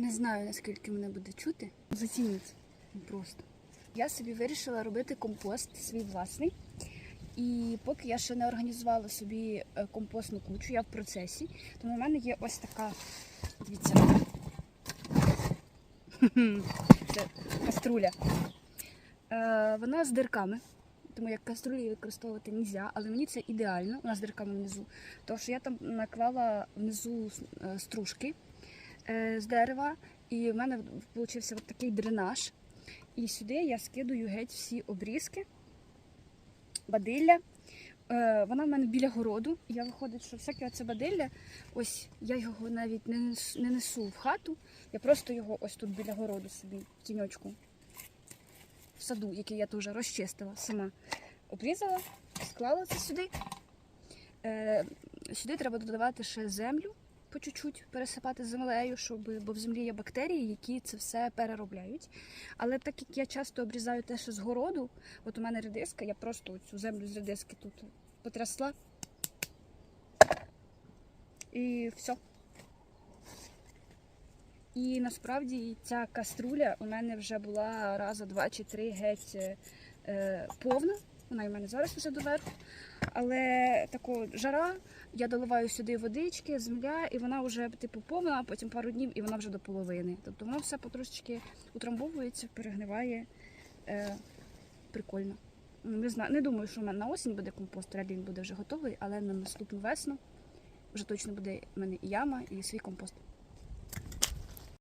Не знаю, наскільки мене буде чути. Зацініть просто. Я собі вирішила робити компост свій власний. І поки я ще не організувала собі е, компостну кучу, я в процесі, тому в мене є ось така, дивіться, це каструля. Е, вона з дирками, тому як каструлю її використовувати не можна, але мені це ідеально, вона з дирками внизу. Тому що я там наклала внизу е, стружки з дерева, і в мене вийшов такий дренаж. І сюди я скидаю геть всі обрізки, бадилля. Е, Вона в мене біля городу. Я виходить, що всяке оце бадилля, ось я його навіть не несу, в хату. Я просто його ось тут біля городу собі, в тіньочку, в саду, який я теж розчистила сама. Обрізала, склала це сюди. Е, Сюди треба додавати ще землю по чуть-чуть пересипати землею, щоб, бо в землі є бактерії, які це все переробляють. Але так як я часто обрізаю те, що з городу, от у мене редиска, я просто цю землю з редиски тут потрясла. І все. І насправді ця каструля у мене вже була раза два чи три геть е, повна. Вона в мене зараз вже доверху. Але тако жара, я доливаю сюди водички, земля, і вона вже типу повна, потім пару днів і вона вже до половини. Тобто воно все потрошечки утрамбовується, перегниває. Е, прикольно. Ну, Не знаю, не думаю, що в мене на осінь буде компост, реально він буде вже готовий, але на наступну весну вже точно буде в мене і яма, і свій компост.